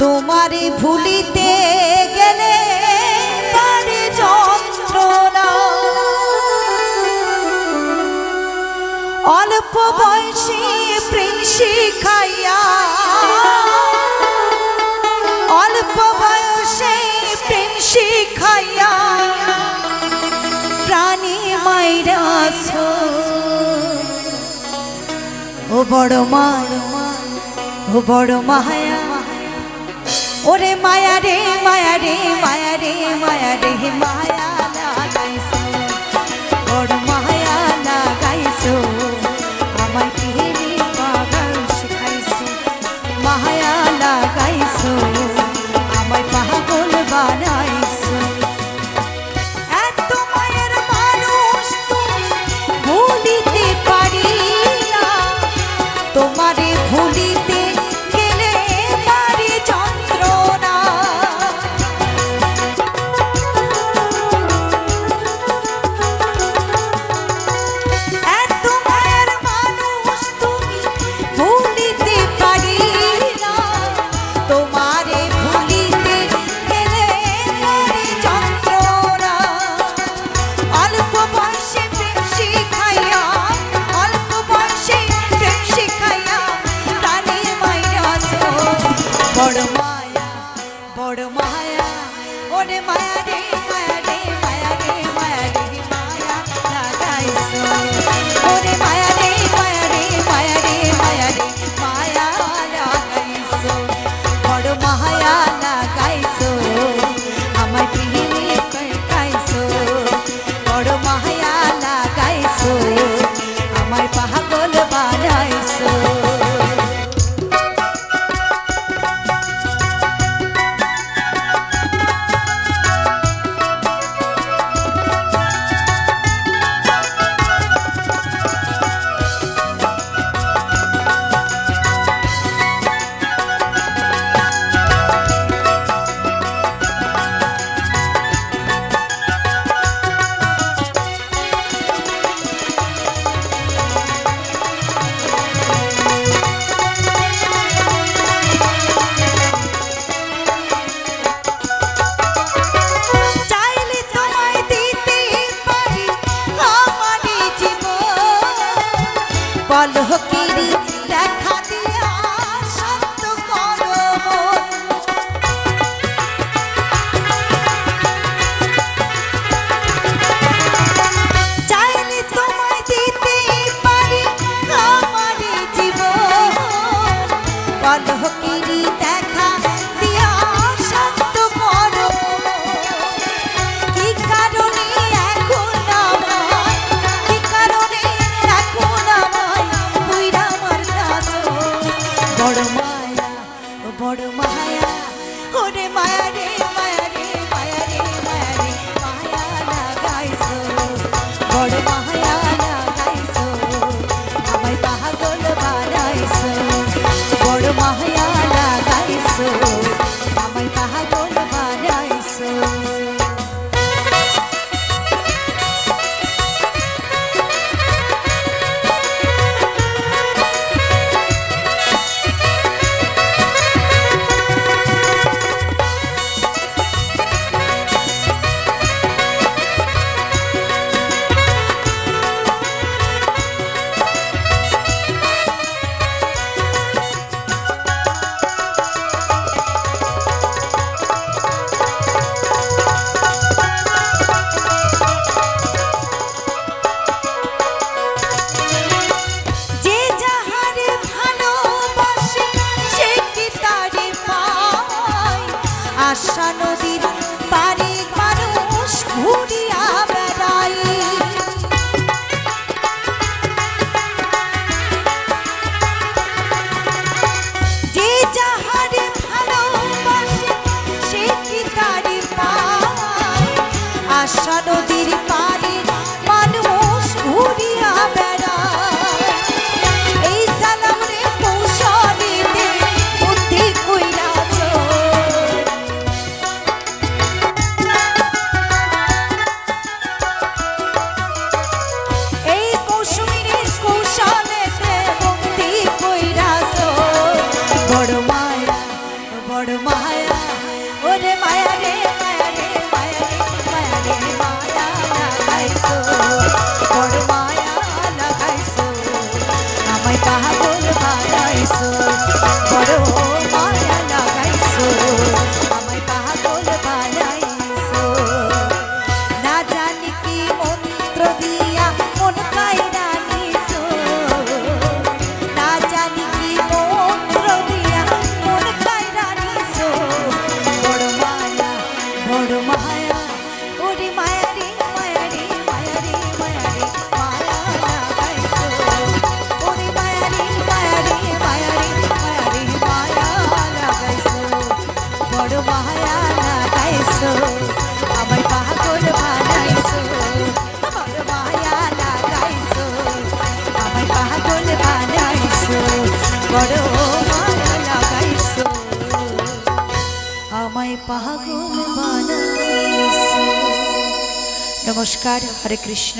তোমারে ভুলিতে গেলে অল্প বয়সে প্রিন্সি শিখাইয়া অল্প বয়সে প্রিন্সি খাইয়া প্রাণী মাইরাস ও বড় মা, ও বড় মায়া। ওরে মায়া রে মায়া রে মায়া রে মায়া রে মায়া পলকিরি দেখা পাগল বানাইছো, বড় মায়া লাগাইছো, আমায় পাগল বানাইছো। না জানি কি মন্ত্র দিয়া মন কাইরা না জানি কি মন্ত্র দিয়া মন কাইরা নিছো। বড় মায়া, বড় বড় মায়া লাগাইছো। আমায় পাগল বানাইছো। নমস্কার হরে কৃষ্ণ।